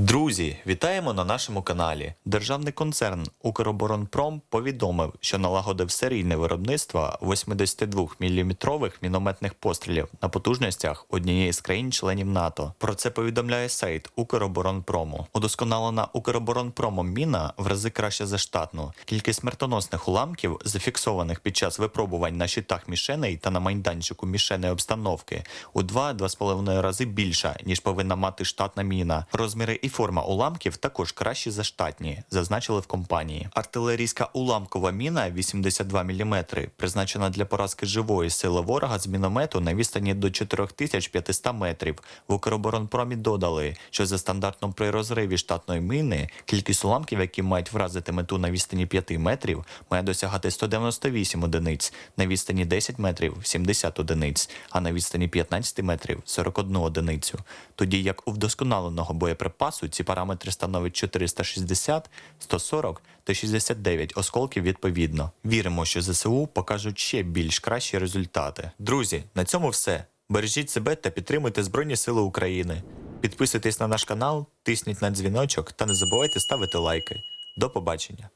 Друзі, вітаємо на нашому каналі. Державний концерн Укроборонпром повідомив, що налагодив серійне виробництво 82-мм мінометних пострілів на потужностях однієї з країн-членів НАТО. Про це повідомляє сайт Укроборонпрому. Удосконалена Укроборонпромом міна в рази краще за штатну. Кількість смертоносних уламків, зафіксованих під час випробувань на щитах мішеней та на майданчику мішенної обстановки, у 2-2,5 рази більша, ніж повинна мати штатна міна. Розміри і форма уламків також кращі за штатні, зазначили в компанії. Артилерійська уламкова міна 82 мм, призначена для поразки живої сили ворога з міномету на відстані до 4500 метрів. В Укроборонпромі додали, що за стандартом при розриві штатної міни кількість уламків, які мають вразити мету на відстані 5 метрів, має досягати 198 одиниць, на відстані 10 метрів 70 одиниць, а на відстані 15 метрів 41 одиницю. Тоді як у вдосконаленого боєприпасу ці параметри становлять 460, 140 та 69 осколків відповідно. Віримо, що ЗСУ покажуть ще більш кращі результати. Друзі, на цьому все. Бережіть себе та підтримуйте Збройні Сили України. Підписуйтесь на наш канал, тисніть на дзвіночок та не забувайте ставити лайки. До побачення!